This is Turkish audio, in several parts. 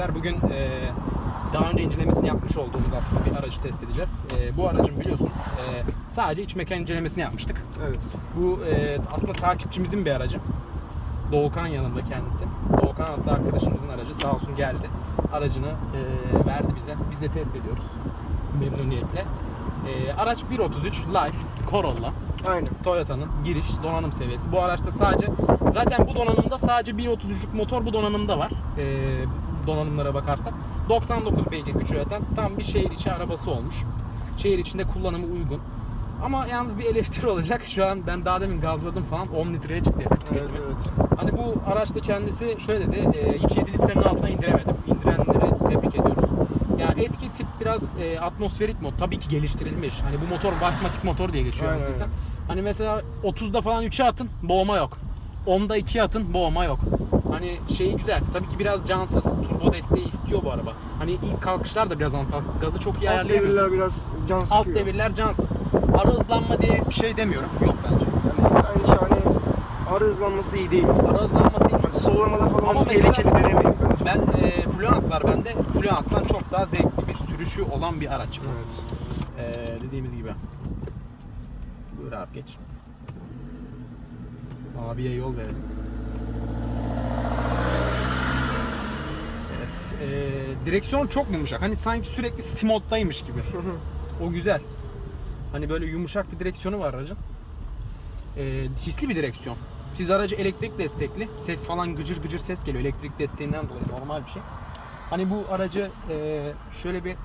takipçiler. Bugün e, daha önce incelemesini yapmış olduğumuz aslında bir aracı test edeceğiz. E, bu aracın biliyorsunuz e, sadece iç mekan incelemesini yapmıştık. Evet. Bu e, aslında takipçimizin bir aracı. Doğukan yanında kendisi. Doğukan adlı arkadaşımızın aracı sağ olsun geldi. Aracını e, verdi bize. Biz de test ediyoruz memnuniyetle. E, araç 1.33 Life Corolla. Aynen. Toyota'nın giriş donanım seviyesi. Bu araçta sadece zaten bu donanımda sadece 1.33'lük motor bu donanımda var. Ee, donanımlara bakarsak 99 beygir gücü üreten tam bir şehir içi arabası olmuş. Şehir içinde kullanımı uygun. Ama yalnız bir eleştiri olacak. Şu an ben daha demin gazladım falan 10 litreye çıktı Evet evet. Hani bu araçta kendisi şöyle dedi, e, hiç 7 litrenin altına indiremedim. İndirenleri tebrik ediyoruz. Ya eski tip biraz e, atmosferik mod tabii ki geliştirilmiş. Hani bu motor basmatik motor diye geçiyor Aynen, Hani mesela 30'da falan 3'e atın boğma yok. 10'da 2'ye atın boğma yok. Hani şeyi güzel. Tabii ki biraz cansız. Turbo desteği istiyor bu araba. Hani ilk kalkışlar da biraz antal. Gazı çok iyi Alt devirler ayarlayamıyorsunuz. biraz can Alt sıkıyor. devirler cansız. Ara hızlanma diye bir şey demiyorum. Yok bence. Bence hani ara hızlanması iyi değil. Ara hızlanması iyi. Hani sollamada falan Ama tehlikeli mesela- denemeyin bence. Ben e, Fluence var bende. Fluence'dan çok daha zevkli bir sürüşü olan bir araç. Evet. E, dediğimiz gibi. Buyur abi geç. Abiye yol verelim. Evet. E, direksiyon çok yumuşak. Hani sanki sürekli stimoddaymış gibi. o güzel. Hani böyle yumuşak bir direksiyonu var aracın. E, hisli bir direksiyon. Siz aracı elektrik destekli. Ses falan gıcır gıcır ses geliyor. Elektrik desteğinden dolayı normal bir şey. Hani bu aracı e, şöyle bir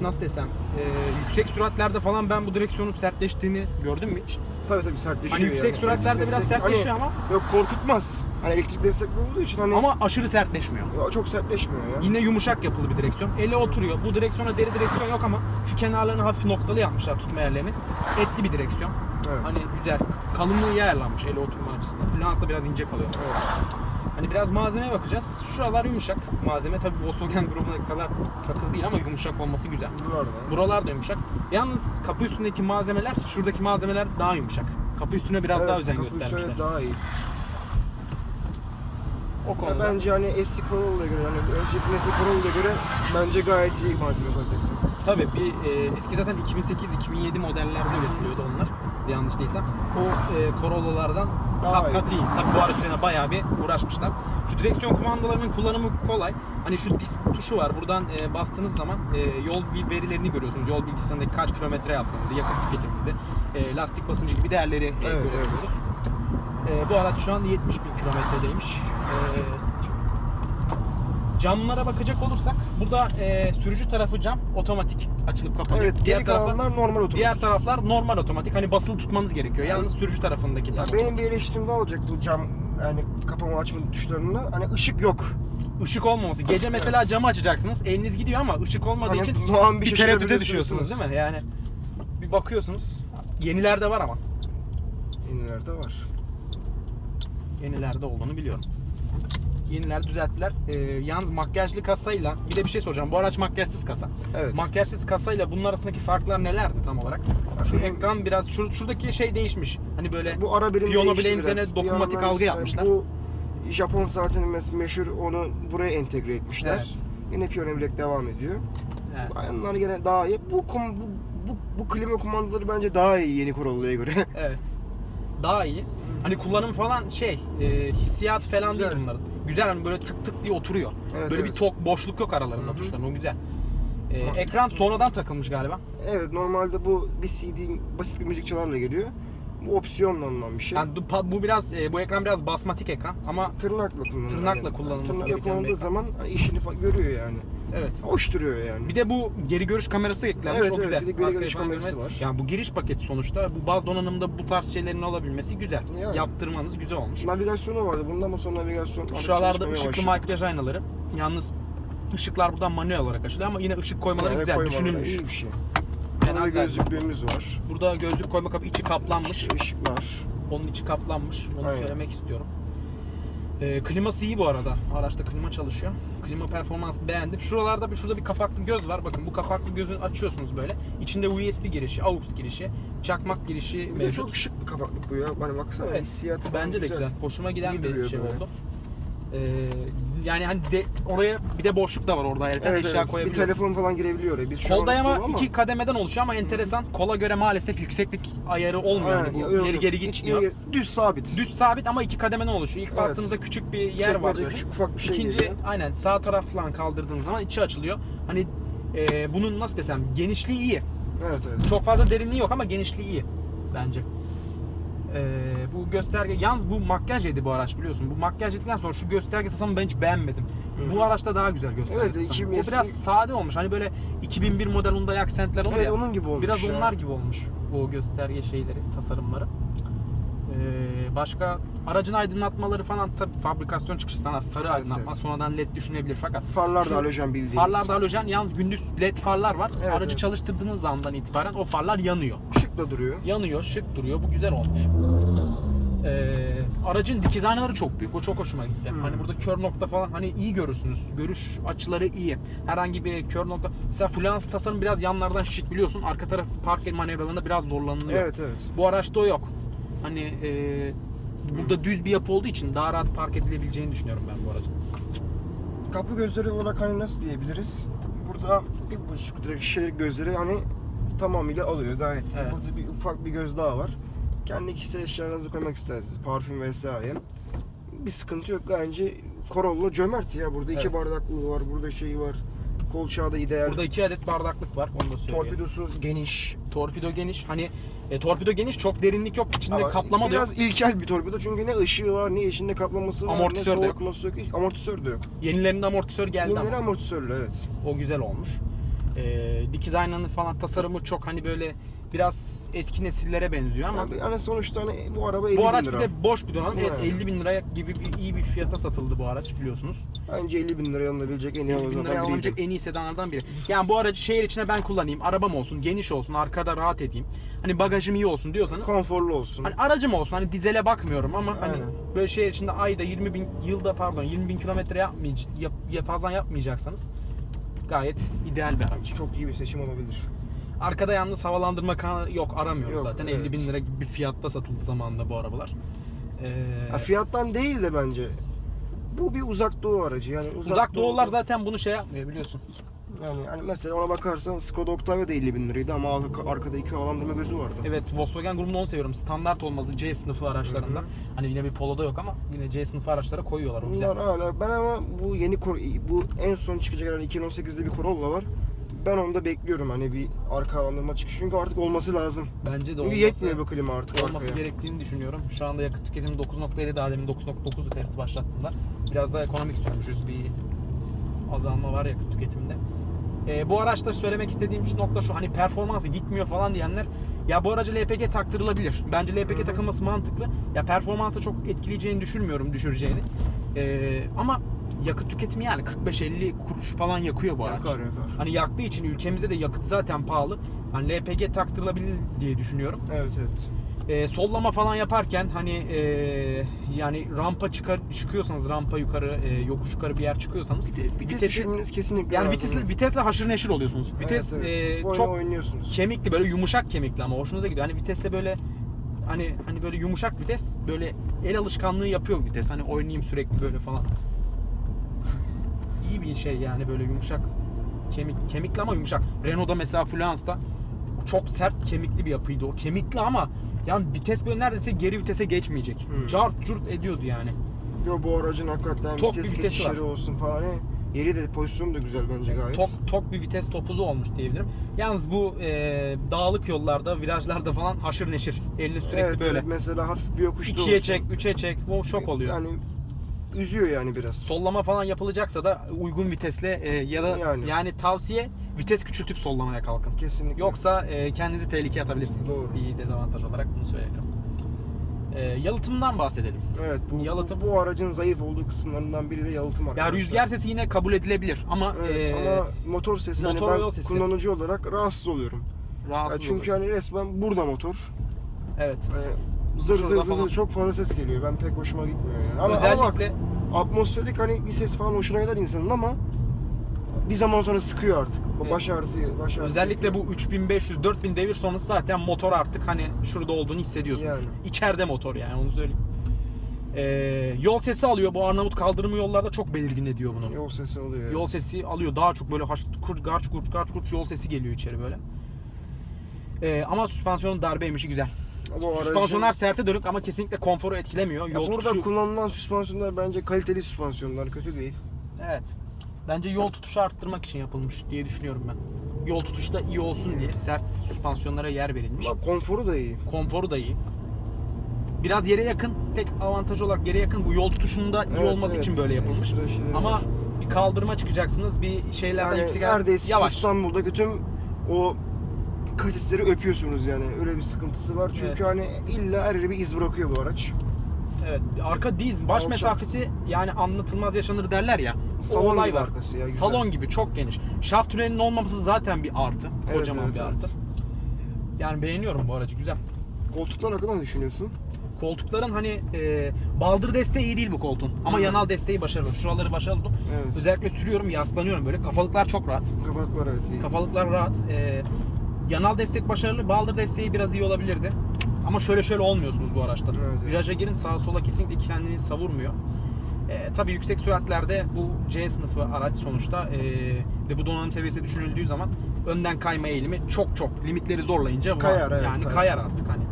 nasıl desem e, yüksek süratlerde falan ben bu direksiyonun sertleştiğini gördüm mü hiç? Tabii tabii sertleşiyor Hani yüksek yani. süratlerde biraz destek- sertleşiyor ama Hani, yok korkutmaz. Hani elektrik destekli olduğu için hani ama aşırı sertleşmiyor. ya çok sertleşmiyor ya. Yine yumuşak yapılı bir direksiyon. Ele oturuyor. Bu direksiyona deri direksiyon yok ama şu kenarlarını hafif noktalı yapmışlar tutma yerlerini. Etli bir direksiyon. Evet. Hani güzel. Kalınlığı iyi ayarlanmış ele oturma açısından. Fluence da biraz ince kalıyor mesela. Evet. Hani biraz malzemeye bakacağız. Şuralar yumuşak. Malzeme tabii Volkswagen grubuna kadar sakız değil ama yumuşak olması güzel. Buralarda. Buralar da yumuşak. Yalnız kapı üstündeki malzemeler, şuradaki malzemeler daha yumuşak. Kapı üstüne biraz Evet, daha özen kapı göstermişler. üstü Daha iyi. O Ya konuda. bence hani eski Corolla'ya göre hani önceki nesil Corolla'ya göre bence gayet iyi malzeme kalitesi. Tabii bir e, eski zaten 2008-2007 modellerde üretiliyordu onlar. Yanlış değilsem. O e, Corolla'lardan Daha kat kat iyi. Tabii bu üzerine bayağı bir uğraşmışlar. Şu direksiyon kumandalarının kullanımı kolay. Hani şu disk tuşu var. Buradan e, bastığınız zaman e, yol verilerini görüyorsunuz. Yol bilgisayarındaki kaç kilometre yaptığınızı, yakıt tüketiminizi, e, lastik basıncı gibi değerleri e, Evet, görebiliyoruz. E, bu araç şu an 70 bin kilometredeymiş. E, camlara bakacak olursak burada e, sürücü tarafı cam otomatik açılıp kapanıyor. Evet, geri kalanlar normal otomatik. Diğer taraflar normal otomatik. Hani basılı tutmanız gerekiyor. Yalnız sürücü tarafındaki Ya taraf. benim bir eleştirim daha olacak bu cam yani kapama açma tuşlarında. Hani ışık yok. Işık olmaması. Gece mesela camı açacaksınız. Eliniz gidiyor ama ışık olmadığı Hani için doğan bir bir tereddüte düşüyorsunuz değil mi? Yani bir bakıyorsunuz. Yenilerde var ama. Yenilerde var. Yenilerde olduğunu biliyorum. Yeniler düzelttiler. Ee, yalnız makyajlı kasayla bir de bir şey soracağım. Bu araç makyajsız kasa. Evet. Makyajsız kasayla bunun arasındaki farklar nelerdi tam olarak? Şu ekran biraz şu, şuradaki şey değişmiş. Hani böyle bu ara birim piyano bileğin üzerine dokunmatik algı yapmışlar. Bu Japon mes- meşhur onu buraya entegre etmişler. Evet. Yine piyano bilek devam ediyor. Evet. Bayanlar gene daha iyi. Bu bu, bu, bu klima kumandaları bence daha iyi yeni Corolla'ya göre. Evet. Daha iyi. Hani kullanım falan şey, e, hissiyat falan değil bunların. Güzel hani böyle tık tık diye oturuyor. Evet, böyle evet. bir tok boşluk yok aralarında Hı hı. tuşların o güzel. E, Ha. ekran sonradan takılmış galiba. evet normalde bu bir CD basit bir müzik çalarla geliyor. Bu opsiyonla alınan bir şey. Yani bu, bu biraz e, bu ekran biraz basmatik ekran ama tırnakla kullanılıyor. Tırnakla kullanılması Tırnakla gereken bir kullanıldığı ekran. zaman hani işini görüyor yani. evet. Hoş duruyor yani. Bir de bu geri görüş kamerası eklenmiş Evet, o evet, güzel. bir de geri Arkaya görüş falan kamerası görmez. var. Yani bu giriş paketi sonuçta bu baz donanımda bu tarz şeylerin olabilmesi güzel. Yani. Yaptırmanız güzel olmuş. Navigasyonu vardı. Bundan ama sonra navigasyon artık Şuralarda çalışmaya ışıklı başladı. makyaj aynaları. Yalnız ışıklar buradan manuel olarak açılıyor ama yine ışık koymaları Yani güzel, koymaları düşünülmüş. İyi bir şey. Fena Burada güzel. gözlüklüğümüz var. Burada gözlük koyma kapı içi kaplanmış. Işıklar. Onun içi kaplanmış. Onu Aynen. söylemek istiyorum. Ee, kliması iyi bu arada. Araçta klima çalışıyor. Klima performansını beğendim. Şuralarda bir şurada bir kapaklı göz var. Bakın bu kapaklı gözü açıyorsunuz böyle. İçinde USB girişi, AUX girişi, çakmak girişi Bir mevcut. çok şık bir kapaklık bu ya. Hani baksana Evet, hissiyatı Bence de güzel. Hoşuma giden İyi bir şey böyle. oldu. Ee, yani hani de, oraya bir de boşluk da var orada ayrıca Evet, eşya evet. Bir koyabiliyoruz. telefon falan girebiliyor oraya. Biz şu Kol dayama ama- iki kademeden oluşuyor ama enteresan. Kola göre maalesef yükseklik ayarı olmuyor. Aynen, Yani bu yok, ileri geri gitmiyor. ileri- Düz sabit. Düz sabit ama iki kademeden oluşuyor. İlk Evet. bastığınızda küçük bir yer var. Böyle. küçük ufak bir şey İkinci geliyor. aynen sağ taraf falan kaldırdığınız zaman içi açılıyor. Hani e, bunun nasıl desem genişliği iyi. Evet evet. Çok fazla derinliği yok ama genişliği iyi bence. Ee, bu gösterge yalnız bu makyaj yedi bu araç biliyorsun. Bu makyaj yedikten sonra şu gösterge tasarımı ben hiç beğenmedim. Hı. Bu araçta daha güzel gösterge Evet, tasarımı. 2007 O biraz sade olmuş. Hani böyle 2001 model Hyundai Accent'ler olur Evet ya. onun gibi olmuş Biraz ya. onlar gibi olmuş bu gösterge şeyleri, tasarımları. Ee, başka aracın aydınlatmaları falan tabii fabrikasyon çıkışı sana sarı Evet, aydınlatma evet. sonradan led düşünebilir fakat Farlar da halojen bildiğiniz. farlar da halojen yalnız gündüz led farlar var. Evet, Aracı evet. çalıştırdığınız andan itibaren o farlar yanıyor. Şık da duruyor. Yanıyor, şık duruyor. Bu güzel olmuş. Ee, aracın dikiz aynaları çok büyük. O çok hoşuma gitti. Hmm. Hani burada kör nokta falan hani iyi görürsünüz. Görüş açıları iyi. Herhangi bir kör nokta. Mesela fluans tasarım biraz yanlardan şık biliyorsun. Arka taraf park manevralarında biraz zorlanılıyor. Evet evet. Bu araçta o yok. Hani e, burada düz bir yapı olduğu için daha rahat park edilebileceğini düşünüyorum ben bu aracın. Kapı gözleri olarak hani nasıl diyebiliriz? Burada bir buçuk direkt şişelik gözleri hani tamamıyla alıyor gayet. Evet. Burada bir ufak bir göz daha var. Kendi kişisel eşyalarınızı koymak isterseniz parfüm vesaire. Bir sıkıntı yok. Bence Corolla cömert ya. Burada iki Evet. bardaklığı var. Burada şeyi var. Kolçağı da ideal. Burada iki adet bardaklık var. Onu da söyleyeyim. torpidosu geniş. Torpido geniş. Hani e, torpido geniş çok derinlik yok. İçinde Ama kaplama da yok. Biraz ilkel bir torpido çünkü ne ışığı var, ne içinde kaplaması var, Amortisör ne yok. soğutması yok. Hiç Amortisör de yok. Yenilerinde amortisör geldi Yenileri ama. amortisörlü evet. O güzel olmuş. Ee, dikiz aynanın falan tasarımı çok hani böyle biraz eski nesillere benziyor ama yani sonuçta hani bu araba 50 bu araç bin bir lira. de boş bir donanım. Evet, Yani. 50 bin liraya gibi bir, iyi bir fiyata satıldı bu araç biliyorsunuz. Bence 50 bin liraya alınabilecek en iyi 50 bin liraya alınabilecek alınabilecek en iyi sedanlardan biri. Yani bu aracı şehir içine ben kullanayım, arabam olsun, geniş olsun, arkada rahat edeyim. Hani bagajım iyi olsun diyorsanız Konforlu olsun. Hani aracım olsun hani dizele bakmıyorum ama hani Aynen. böyle şehir içinde ayda 20 bin yılda pardon 20 bin kilometre yapmayacak yap, ya fazla yapmayacaksanız gayet ideal bir araç. Çok iyi bir seçim olabilir. Arkada yalnız havalandırma kanalı yok aramıyoruz Yok, zaten evet. 50 bin lira gibi bir fiyatta satıldı zamanında bu arabalar. Ee, Ha, fiyattan değil de bence. Bu bir uzak doğu aracı yani uzak, uzak doğular doğu- zaten bunu şey yapmıyor biliyorsun. yani hani mesela ona bakarsan Skoda Octavia da 50 bin liraydı ama arka- arkada iki havalandırma gözü vardı. Evet Volkswagen grubunu onu seviyorum. Standart olması C sınıfı araçlarında. Hı hı. Hani yine bir Polo'da yok ama yine C sınıfı araçlara koyuyorlar o güzel. Bunlar hala ben ama bu yeni Cor- bu en son çıkacak herhalde 2018'de bir Corolla var. Ben onu da bekliyorum hani bir arka havalandırma çıkışı çünkü artık olması lazım. Bence de Çünkü olması, yetmiyor bu klima artık olması arkaya. gerektiğini düşünüyorum. Şu anda yakıt tüketimi 9.7 daha demin 9.9'du testi başlattığında. Biraz daha ekonomik sürmüşüz bir azalma var yakıt tüketiminde. Ee, bu araçta söylemek istediğim şu nokta şu hani performansı gitmiyor falan diyenler ya bu araca LPG taktırılabilir. Bence LPG Hı hı. takılması mantıklı. Ya performansa çok etkileyeceğini düşünmüyorum düşüreceğini. Ee, ama yakıt tüketimi yani 45-50 kuruş falan yakıyor bu araç. Yakar yakar. Hani yaktığı için ülkemizde de yakıt zaten pahalı. Hani LPG taktırılabilir diye düşünüyorum. Evet evet. Ee, sollama falan yaparken hani ee, yani rampa çıkar çıkıyorsanız rampa yukarı e, yokuş yukarı bir yer çıkıyorsanız Vites, vites vitesi- düşürmeniz kesinlikle yani lazım. vitesle, vitesle haşır neşir oluyorsunuz. Vites Evet, evet. e, çok oynuyorsunuz. kemikli böyle yumuşak kemikli ama hoşunuza gidiyor. Hani vitesle böyle hani hani böyle yumuşak vites böyle el alışkanlığı yapıyor vites. Hani oynayayım sürekli böyle falan. İyi bir şey yani böyle yumuşak kemik kemikli ama yumuşak. Renault'da mesela Fluence'da çok sert kemikli bir yapıydı o. Kemikli ama yani vites böyle neredeyse geri vitese geçmeyecek. Hmm. Cart curt ediyordu yani. Yo bu aracın hakikaten bir vites vitesi geçişleri olsun falan. He. Yeri de pozisyonu da güzel bence gayet. Tok tok bir vites topuzu olmuş diyebilirim. Yalnız bu e, dağlık yollarda, virajlarda falan haşır neşir. Elini sürekli evet, böyle evet, mesela hafif bir yokuşta ikiye olsun. çek, üçe çek. Bu şok oluyor. Yani üzüyor yani biraz. Sollama falan yapılacaksa da uygun vitesle e, ya da yani. Yani. tavsiye vites küçültüp sollamaya kalkın. Kesinlikle. Yoksa e, kendinizi tehlikeye atabilirsiniz. Doğru. Bir dezavantaj olarak bunu söyleyebilirim. E, yalıtımdan bahsedelim. Evet bu, Yalıtım- bu, bu aracın zayıf olduğu kısımlarından biri de yalıtım Ya arkadaşlar. rüzgar sesi yine kabul edilebilir ama, Evet, e, ama motor sesi motor hani ben yol sesi. kullanıcı olarak rahatsız oluyorum. Ya rahatsız çünkü olur. hani resmen burada motor. Evet. Hani zır zır zır zır çok fazla ses geliyor. Ben pek hoşuma gitmiyor yani. Ama, ama Özellikle bak, atmosferik hani bir ses falan hoşuna gider insanın ama bir zaman sonra sıkıyor artık. O. Baş ağrısı, baş ağrısı Özellikle bu 3500 4000 devir sonrası zaten motor artık hani şurada olduğunu hissediyorsunuz. Yani. İçeride motor yani onu söyleyeyim. Ee, yol sesi alıyor. Bu Arnavut kaldırımı yollarda çok belirgin ediyor bunu. Yol sesi evet. Yol sesi alıyor. Daha çok böyle haş, kur, garç kurç garç kurç yol sesi geliyor içeri böyle. Ee, ama süspansiyonun darbe emişi güzel. O aracın- Süspansiyonlar serte dönük ama kesinlikle konforu etkilemiyor. Ya Yol burada tutuşu... kullanılan süspansiyonlar bence kaliteli süspansiyonlar, kötü değil. Evet. Bence yol tutuşu arttırmak için yapılmış diye düşünüyorum ben. Yol tutuşu da iyi olsun diye sert süspansiyonlara yer verilmiş. Ama konforu da iyi. Konforu da iyi. Biraz yere yakın, tek avantaj olarak yere yakın bu yol tutuşunda iyi Evet, olması evet. için böyle yapılmış. Ekstra Ama var. bir kaldırıma çıkacaksınız, bir şeylerden Yani yüksek neredeyse yavaş. İstanbul'daki tüm o kasisleri öpüyorsunuz yani. Öyle bir sıkıntısı var. Çünkü Evet. hani illa her yere bir iz bırakıyor bu araç. Evet, arka diz, baş Alçak. mesafesi yani anlatılmaz yaşanır derler ya. Salon olay gibi var. arkası ya, güzel. Salon gibi çok geniş. Şaft tünelinin olmaması zaten bir artı. Evet, Kocaman evet, bir evet. artı. Yani beğeniyorum bu aracı güzel. Koltuklar hakkında ne düşünüyorsun? Koltukların hani e, baldır desteği iyi değil bu koltuğun. Ama Hı. yanal desteği başarılı. Şuraları başarılı. Evet. Özellikle sürüyorum, yaslanıyorum böyle. Kafalıklar çok rahat. Kapaklar evet iyi. Kafalıklar rahat. E, yanal destek başarılı. Baldır desteği biraz iyi olabilirdi. Ama şöyle şöyle olmuyorsunuz bu araçta. Evet, evet. Viraja girin sağa sola kesinlikle kendini savurmuyor. E, tabii yüksek süratlerde bu C sınıfı araç sonuçta e, de bu donanım seviyesi düşünüldüğü zaman önden kayma eğilimi çok çok limitleri zorlayınca var. Kayar, evet, yani kayar. kayar artık hani.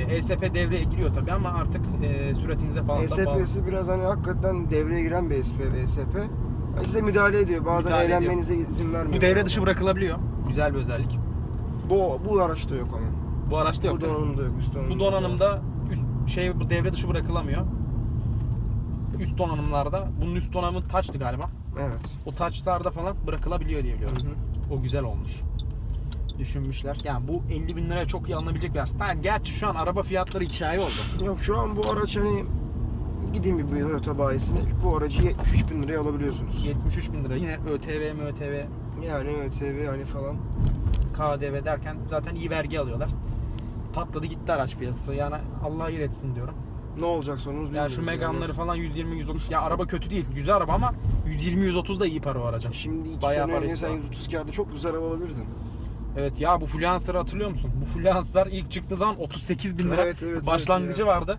E, ESP devreye giriyor tabii ama artık e, süratinize falan da bağlı. ESP'si biraz hani hakikaten devreye giren bir ESP ve ESP. Size müdahale ediyor. Bazen Müdahale ediyor. eğlenmenize izin vermiyor. Bu devre dışı bırakılabiliyor. Güzel bir özellik. Bu, bu araçta yok ama. Bu araçta yok. bu değil mi? donanımda yok. Üst donanımda. Bu donanımda üst şey bu devre dışı bırakılamıyor. Üst donanımlarda bunun üst donanımı touch'tı galiba. Evet. O touch'larda falan bırakılabiliyor diye biliyorum. Hı hı. O güzel olmuş. Düşünmüşler. Yani bu 50 bin liraya çok iyi alınabilecek bir araç. Ha, Gerçi şu an araba fiyatları hikaye oldu. Yok şu an bu araç hani gideyim bir Toyota bayisine bu aracı 73 bin liraya alabiliyorsunuz. 73 bin lira. Yine ÖTV, MÖTV, Yani ÖTV hani falan. KDV derken zaten iyi vergi alıyorlar. Patladı gitti araç piyasası. Yani Allah hayır etsin diyorum. Ne olacak sonumuz Yani şu bilmiyoruz Megane'ları falan 120 130 ya araba kötü değil. Güzel araba ama 120 130 da iyi para o araca. Şimdi iki Bayağı sene para önce sen istiyor. 130 kağıda çok güzel araba alabilirdin. Evet ya bu Fluencer'ı hatırlıyor musun? Bu Fluencer ilk çıktığı zaman 38 bin lira Evet, evet, evet başlangıcı ya. vardı.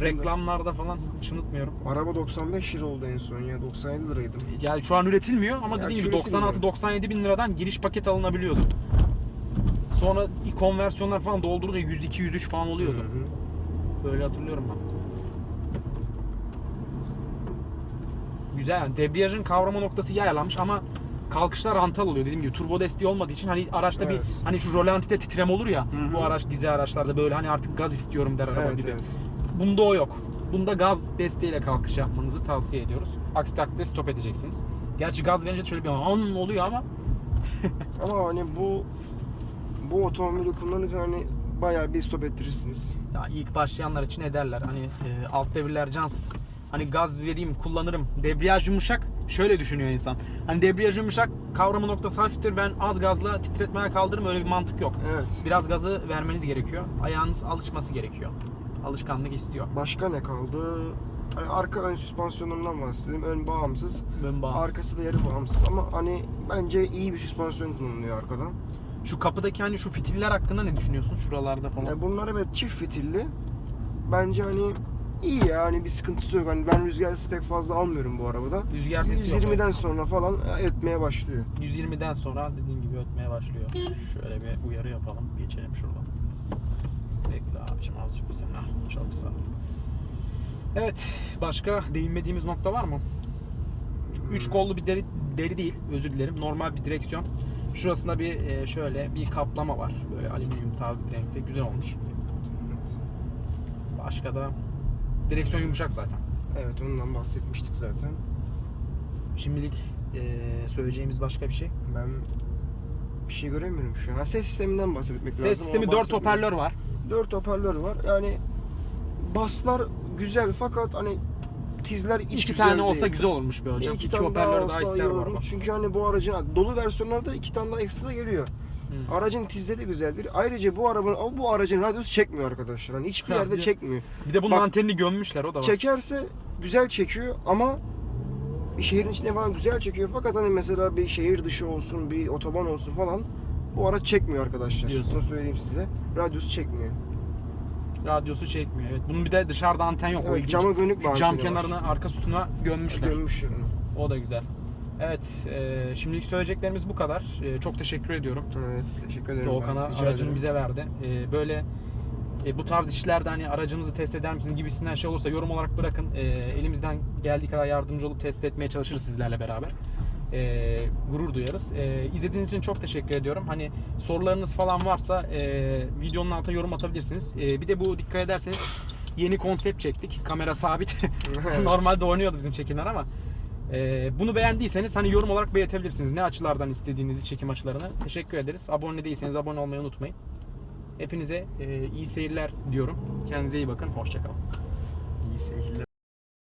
Reklamlarda falan hiç unutmuyorum. Araba 95 lira oldu en son ya 97 liraydı. Yani şu an üretilmiyor ama Ya dediğim gibi üretilmiyor. 96-97 bin liradan giriş paket alınabiliyordu. Sonra konversiyonlar falan doldurunca 102-103 falan oluyordu. Hı hı. Böyle hatırlıyorum ben. Güzel yani debriyajın kavrama noktası iyi ayarlanmış ama kalkışlar hantal oluyor dediğim gibi turbo desteği olmadığı için hani araçta Evet. bir hani şu rolantide titreme olur ya Hı hı. bu araç dizi araçlarda böyle hani artık gaz istiyorum der araba Evet gibi. evet. Bunda o yok. Bunda gaz desteğiyle kalkış yapmanızı tavsiye ediyoruz. Aksi takdirde stop edeceksiniz. Gerçi gaz verince şöyle bir an oluyor ama Ama hani bu bu otomobili kullanırken hani bayağı bir stop ettirirsiniz. ya ilk başlayanlar için ederler. Hani e, alt devirler cansız. Hani gaz vereyim, kullanırım. Debriyaj yumuşak. Şöyle düşünüyor insan. Hani debriyaj yumuşak, kavrama noktası hafiftir. Ben az gazla titretmeye kaldırırım. Öyle bir mantık yok. Evet. Biraz gazı vermeniz gerekiyor. Ayağınız alışması gerekiyor. Alışkanlık istiyor. Başka ne kaldı? Hani arka ön süspansiyonundan bahsedeyim. Ön bağımsız. Ben bağımsız. Arkası da yarı bağımsız ama hani bence iyi bir süspansiyon kullanılıyor arkadan. Şu kapıdaki hani şu fitiller hakkında ne düşünüyorsun? Şuralarda falan. Yani bunlar evet çift fitilli. Bence hani iyi ya hani bir sıkıntısı yok. Hani ben rüzgar sesi pek fazla almıyorum bu arabada. Rüzgar sesi yok. 120'den evet. sonra falan etmeye başlıyor. 120'den sonra dediğin gibi ötmeye başlıyor. Şöyle bir uyarı yapalım. Geçelim şuradan. Bekle abicim azıcık bir sene. Çok sağ ol. Evet. Başka değinmediğimiz nokta var mı? Üç kollu bir deri, deri değil. Özür dilerim. Normal bir direksiyon. Şurasında bir e, şöyle bir kaplama var. Böyle alüminyum tarzı bir renkte. Güzel olmuş. Başka da direksiyon yumuşak zaten. Evet ondan bahsetmiştik zaten. Şimdilik e, söyleyeceğimiz başka bir şey. Ben bir şey göremiyorum şu an. Ha, ses sisteminden bahsetmek lazım. Ses sistemi Ona 4 bahsetmedim. hoparlör var. 4 hoparlör var. Yani baslar güzel fakat hani tizler hiç İki güzel tane olsa değil. güzel olmuş be hocam. İki İki, tane daha hoparlör daha, olsa iyi ister bu araba. olurmuş. Çünkü hani bu aracın dolu versiyonlarda iki tane daha ekstra geliyor. Hı. Aracın tizleri de güzeldir. Ayrıca bu arabanın ama bu aracın radyosu çekmiyor arkadaşlar. Hani hiçbir Ha, yerde bir- çekmiyor. Bir de bunun Bak- antenini gömmüşler o da var. Çekerse güzel çekiyor ama bir şehrin içinde falan güzel çekiyor. Fakat hani mesela bir şehir dışı olsun, bir otoban olsun falan bu araç çekmiyor arkadaşlar. Diyorsun. Bunu söyleyeyim size. Radyosu çekmiyor. Radyosu çekmiyor. Evet. Bunun bir de dışarıda anten yok. Evet, cama dönük bir Şu cam anteni var. kenarına arka sütuna gömmüşler. Görmüş yani. O da güzel. Evet, e, şimdilik söyleyeceklerimiz bu kadar. E, çok teşekkür ediyorum. Evet teşekkür ederim. Doğukan'a ben. Rica aracını ederim. bize verdi. E, böyle e, bu tarz işlerde hani aracınızı test eder misiniz gibisinden şey olursa yorum olarak bırakın. E, elimizden geldiği kadar yardımcı olup test etmeye çalışırız sizlerle beraber. E, gurur duyarız. E, izlediğiniz için çok teşekkür ediyorum. Hani sorularınız falan varsa e, videonun altına yorum atabilirsiniz. E, bir de bu dikkat ederseniz yeni konsept çektik. Kamera sabit. Evet. Normalde oynuyordu bizim çekimler ama e, bunu beğendiyseniz hani yorum olarak belirtebilirsiniz. Ne açılardan istediğinizi çekim açılarını. Teşekkür ederiz. Abone değilseniz abone olmayı unutmayın. Hepinize iyi seyirler diyorum. Kendinize iyi bakın. Hoşçakalın. İyi seyirler.